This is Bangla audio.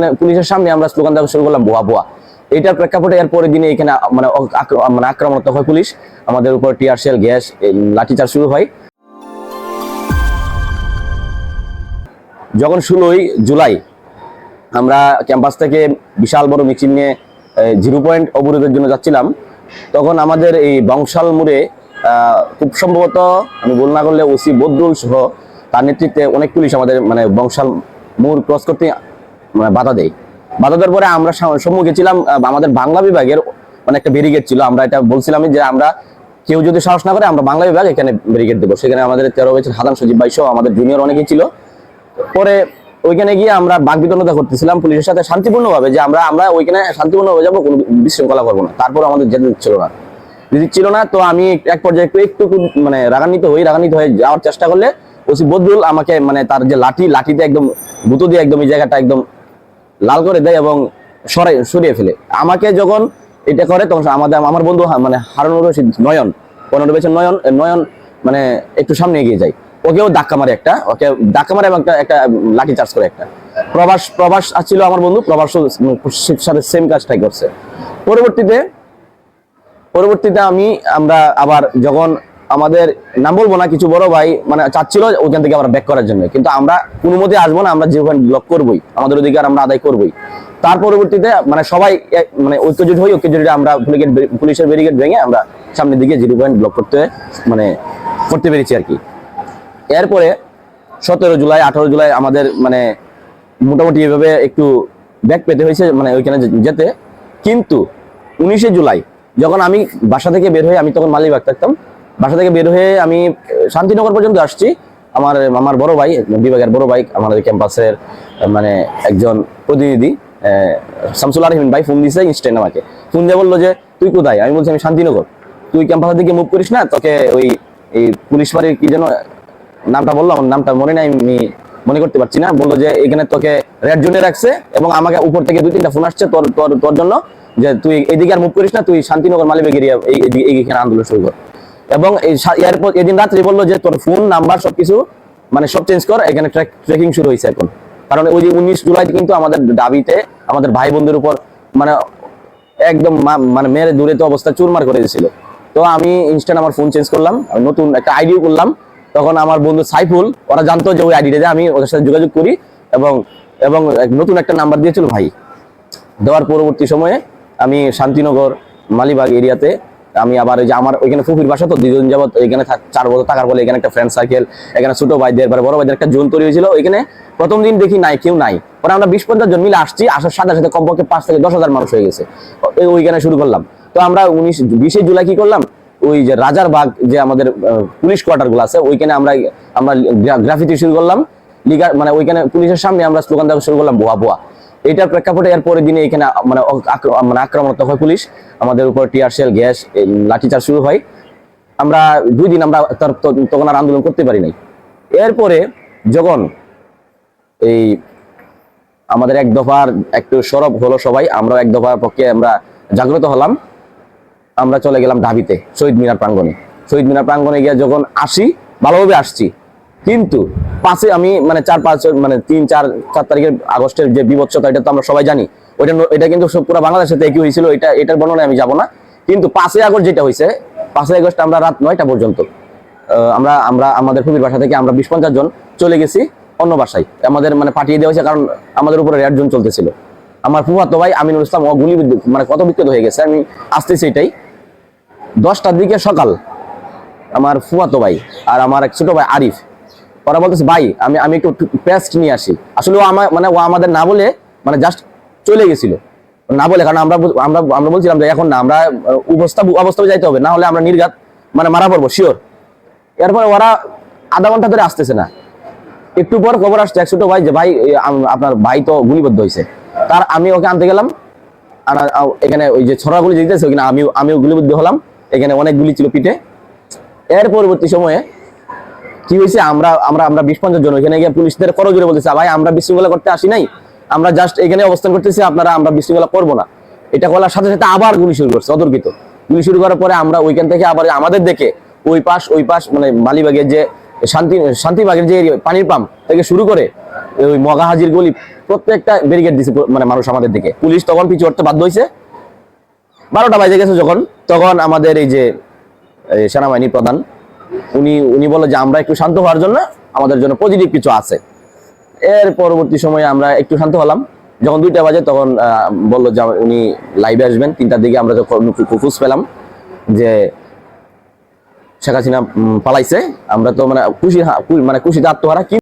মানে পুলিশের সামনে আমরা স্লোগান দেওয়া শুরু করলাম বোয়া বোয়া এইটার প্রেক্ষাপটে এর পরের দিনে এখানে মানে মানে আক্রমণাত্মক হয় পুলিশ। আমাদের উপর টিয়ার শেল, গ্যাস লাঠিচার্জ শুরু হয়। যখন ষোলোই জুলাই, আমরা ক্যাম্পাস থেকে বিশাল বড় মিছিল নিয়ে জিরো পয়েন্ট অবরোধের জন্য যাচ্ছিলাম, তখন আমাদের এই বংশাল মোড়ে খুব সম্ভবত, আমি ভুল না করলে ওসি বদরুল সহ তার নেতৃত্বে অনেক পুলিশ আমাদের মানে বংশাল মোড় ক্রস করতে বাধা দেয়। বাধা দেওয়ার পরে আমরা সম্মুখে ছিলাম আমাদের বাংলা বিভাগের মানে একটা ব্যারিগেড ছিল। আমরা এটা বলছিলাম যে আমরা কেউ যদি সাহস না করে আমরা বাংলা বিভাগ এখানে ব্যারিগেড দেবো। সেখানে আমাদের তেরো বছর হাদান সজীব ভাই সহ আমাদের জুনিয়র অনেকেই ছিল। পরে ওইখানে গিয়ে আমরা বাকবিতণ্ডতা করতেছিলাম পুলিশের সাথে শান্তিপূর্ণভাবে যে আমরা আমরা ওইখানে শান্তিপূর্ণভাবে যাব, কোনো বিশৃঙ্খলা করব না। তারপর আমাদের যেতে ছিল না। যদি ছিল না, তো আমি এক পর্যায়ে একটু একটু একটু মানে রাগান্বিত হই, রাগান্বিত হয়ে যাওয়ার চেষ্টা করলে ওসি বদরুল আমাকে মানে তার যে লাঠি, লাঠিতে একদম গুঁতো দিয়ে একদম এই জায়গাটা একদম লাল করে দেয় এবং সরাই, সরিয়ে ফেলে। আমাকে যখন এটা করে, তখন আমাদের, আমার বন্ধু মানে হারুনুর রশিদ নয়ন, পনেরো নয়ন নয়ন মানে একটু সামনে এগিয়ে যায়। ওকেও ধাক্কা মারে একটা, ওকে ধাক্কা মারে এবং একটা একটা লাঠি চার্জ করে একটা। প্রবাস প্রবাস ছিল আমার বন্ধু প্রবাস সাথে সেম কাজটাই করছে। পরবর্তীতে পরবর্তীতে আমি আমরা আবার যখন আমাদের, নাম বলব না, কিছু বড় ভাই মানে চাচ্ছিল ওইখান থেকে আমরা ব্যাক করার জন্য। কিন্তু আমরা কোনো মতে আসব না, আমরা যেখানে ব্লক করবই, আমাদের অধিকার আমরা আদায় করবই। তার পরবর্তীতে মানে সবাই মানে ঐক্যজোট হই ঐক্যজোটে আমরা পুলিশের ব্যারিকেড ভেঙে আমরা সামনের দিকে জিরো পয়েন্ট ব্লক করতে মানে করতে পেরেছি আর কি। এরপরে সতেরো জুলাই, আঠারো জুলাই আমাদের মানে মোটামুটি এভাবে একটু ব্যাক পেতে হয়েছে মানে ওইখানে যেতে। কিন্তু উনিশে জুলাই যখন আমি বাসা থেকে বের হয়ে আমি তখন মালিবাগ থাকতাম বাসা থেকে বের হয়ে আমি শান্তিনগর পর্যন্ত আসছি। আমার আমার বড় ভাই বিভাগের বড় ভাই, আমাদের ক্যাম্পাসের মানে একজন প্রতিনিধি শামসুল আরহিন ভাই ফোন দিয়েছে ইনস্ট্যান্ট আমাকে। ফোন দিয়ে বলল যে, তুই কোথায়? আমি বলছি, আমি শান্তিনগর। তুই ক্যাম্পাসের দিকে মুভ করিস না, তোকে ওই, এই পুলিশ বাড়ির কি যেন নামটা বললাম আমার নামটা মনে নাই, আমি মনে করতে পারছি না। বলল যে, এখানে তোকে রেড জোনে রাখছে এবং আমাকে উপর থেকে দুই তিনটা ফোন আসছে তোর তোর তোর জন্য, যে তুই এদিকে আর মুভ করিস না, তুই শান্তিনগর মালিবেগ এরিয়া এই এইদিকে- এইখানে আন্দোলন শুরু কর। এবং এদিন রাত্রে বলল যে তোর ফোন নাম্বার সবকিছু মানে সব চেঞ্জ কর, এখানে ট্রেকিং শুরু হয়েছে এখন। কারণ ওই যে উনিশ জুলাই কিন্তু আমাদের দাবিতে আমাদের ভাই বোনদের উপর মানে একদম মানে মেরে দূরে তো অবস্থা চুরমার করে দিয়েছিল। তো আমি ইনস্ট্যান্ট আমার ফোন চেঞ্জ করলাম নতুন একটা আইডিও করলাম। তখন আমার বন্ধু সাইফুল, ওরা জানতো যে ওই আইডিটা আমি ওদের সাথে যোগাযোগ করি এবং এবং নতুন একটা নাম্বার দিয়েছিল ভাই। দেওয়ার পরবর্তী সময়ে আমি শান্তিনগর, মালিবাগ এরিয়াতে আমি আবার ওই যে আমার ওইখানে ফুফির বাসা তো দুজন যাবত এখানে চার বছর থাকার বলে এখানে একটা ফ্রেন্ড সার্কেল এখানে ছোট ভাইদের বড় ভাইদের একটা জোন তৈরি হয়েছিল। ওইখানে প্রথম দিন দেখি নাই, কেউ নাই। পরে আমরা বিশ পঞ্চাশ জন মিলে আসছি, আসার সাথে সাথে কমপক্ষে পাঁচ থেকে দশ হাজার মানুষ হয়ে গেছে। ওইখানে শুরু করলাম। তো আমরা উনিশ, বিশে জুলাই কি করলাম? ওই যে রাজার বাগ যে আমাদের পুলিশ কোয়ার্টারগুলো আছে, ওইখানে আমরা আমরা গ্রাফিতি শুরু করলাম। লিগার মানে ওইখানে পুলিশের সামনে আমরা স্লোগান দেওয়া শুরু করলাম বোয়া বোয়া এইটার প্রেক্ষাপটে এর পরের দিনে এখানে মানে মানে আক্রমণাত্মক হয় পুলিশ। আমাদের উপর টিয়ার শেল, গ্যাস লাঠিচার্জ শুরু হয়। আমরা দুই দিন আমরা তখন আর আন্দোলন করতে পারি নাই। এরপরে যখন এই আমাদের এক দফার একটু সরব হলো সবাই আমরা এক দফার পক্ষে আমরা জাগ্রত হলাম। আমরা চলে গেলাম ঢাবিতে, শহীদ মিনার প্রাঙ্গণে। শহীদ মিনার প্রাঙ্গণে গিয়ে যখন আসি, ভালোভাবে আসছি। কিন্তু পাঁচে আমি মানে চার পাঁচ মানে তিন, চার চার তারিখের আগস্টের যে বিভৎসতা, এটা তো আমরা সবাই জানি। ওইটা এটা কিন্তু পুরো বাংলাদেশের একই হয়েছিল, এটা, এটার বর্ণনায় আমি যাব না। কিন্তু পাঁচই আগস্ট যেটা হয়েছে, পাঁচই আগস্ট আমরা রাত নয়টা পর্যন্ত আমরা আমরা, আমাদের খুবির বাসা থেকে আমরা বিশ পঞ্চাশ জন চলে গেছি অন্য বাসায়। আমাদের মানে পাঠিয়ে দেওয়া হয়েছে, কারণ আমাদের উপরে রেড জোন চলতেছিল। আমার ফুফাতো ভাই আমিনুল ইসলাম ও গুলি মানে কত বিক্ষত হয়ে গেছে, আমি আসতেছি এটাই। দশটার দিকে সকাল, আমার ফুয়াতো ভাই আর আমার এক ছোট ভাই আরিফ ওরা বলতেছে ভাই আমি আমি একটু পেস্ট নিয়ে আসি। আসলে ও আমার মানে ও আমাদের না বলে মানে জাস্ট চলে গেছিল। না বলে কারণ আমরা আমরা আমরা বলছিলাম যে এখন না আমরা আহ, অবস্থা যাইতে হবে না হলে আমরা নির্ঘাত মানে মারা পড়ব শিওর এরপরে ওরা আধা ঘণ্টা ধরে আসতেছে না। একটু পর খবর আসছে এক ছোট ভাই যে ভাই আপনার ভাই তো গুলিবদ্ধ হয়েছে তার আমি ওকে আনতে গেলাম এখানে ওই যে ছড়াগুলি যেতেছে ওখানে আমিও আমিও গুলিবদ্ধ হলাম। এখানে অনেক গুলি ছিল পিঠে। এর পরবর্তী সময়ে কি হয়েছে? আমরা আমরা আমরা বিশ পঞ্চাশ জন, ওইখানে গিয়ে পুলিশদের করজোরে বলতেছে, ভাই, আমরা বিশৃঙ্খলা করতে আসি নাই। আমরা জাস্ট এখানে অবস্থান করতেছি, আপনারা আমরা বিশৃঙ্খলা করব না। এটা বলার সাথে সাথে আবার গুলি শুরু করছে, অতর্কিত। গুলি শুরু করার পরে আমরা ওইখান থেকে আবার আমাদের দেখে ওই পাশ ওই পাশ মানে মালিবাগের যে শান্তি, শান্তিবাগের যে পানির পাম্প থেকে শুরু করে ওই মগা হাজির গলি, প্রত্যেকটা ব্যারিকেড দিছে মানে মানুষ আমাদের দিকে। পুলিশ তখন পিছু হটতে বাধ্য হয়েছে বারোটা বাজে গেছে যখন, তখন আমাদের এই যে সেনাবাহিনী প্রধান উনি উনি বলে যে আমরা একটু শান্ত হওয়ার জন্য আমাদের জন্য পজিটিভ কিছু আছে। এর পরবর্তী সময়ে আমরা একটু শান্ত হলাম। যখন দুইটা বাজে তখন বলল যে উনি লাইভে আসবেন। তিনটার দিকে আমরা যখন খুঁজ পেলাম যে শেখ হাসিনা পালাইছে, আমরা তো মানে খুশি মানে খুশিতে আত্মহারা। কি